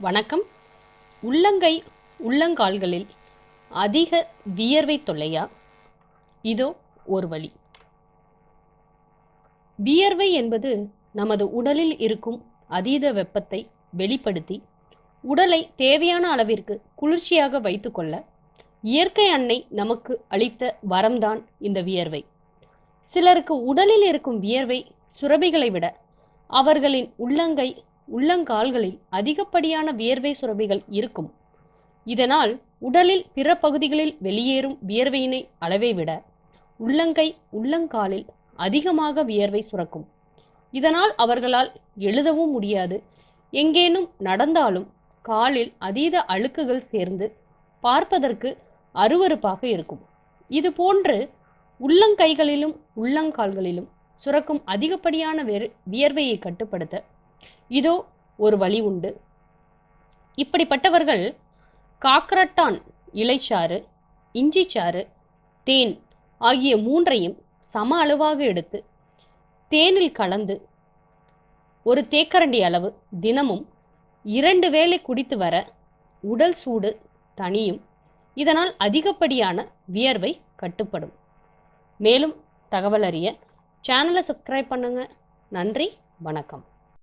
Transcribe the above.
வணக்கம். உள்ளங்கை உள்ளங்கால்களில் அதிக வியர்வை தொல்லையா? இதோ ஒரு வழி. வியர்வை என்பது நமது உடலில் இருக்கும் அதீத வெப்பத்தை வெளிப்படுத்தி உடலை தேவையான அளவிற்கு குளிர்ச்சியாக வைத்துக்கொள்ள இயற்கை அன்னை நமக்கு அளித்த வரம்தான் இந்த வியர்வை. சிலருக்கு உடலில் இருக்கும் வியர்வை சுரபிகளை விட அவர்களின் உள்ளங்கை உள்ளங்கால்களில் அதிகப்படியான வியர்வை சுரபிகள் இருக்கும். இதனால் உடலில் பிற பகுதிகளில் வெளியேறும் வியர்வையினை அளவை விட உள்ளங்கை உள்ளங்காலில் அதிகமாக வியர்வை சுரக்கும். இதனால் அவர்களால் எழுதவும் முடியாது. எங்கேனும் நடந்தாலும் காலில் அதீத அழுக்குகள் சேர்ந்து பார்ப்பதற்கு அருவருப்பாக இருக்கும். இது போன்று உள்ளங்கைகளிலும் உள்ளங்கால்களிலும் சுரக்கும் அதிகப்படியான வியர்வையை கட்டுப்படுத்த இதோ ஒரு வழி உண்டு. இப்படிப்பட்டவர்கள் காக்கரட்டான் இலைச்சாறு இஞ்சிச்சாறு தேன் ஆகிய மூன்றையும் சம அளவாக எடுத்து தேனில் கலந்து ஒரு தேக்கரண்டி அளவு தினமும் இரண்டு வேளை குடித்து வர உடல் சூடு தனியும் இதனால் அதிகப்படியான வியர்வை கட்டுப்படும். மேலும் தகவல் அறிய சேனலை சப்ஸ்கிரைப் பண்ணுங்க. நன்றி வணக்கம்.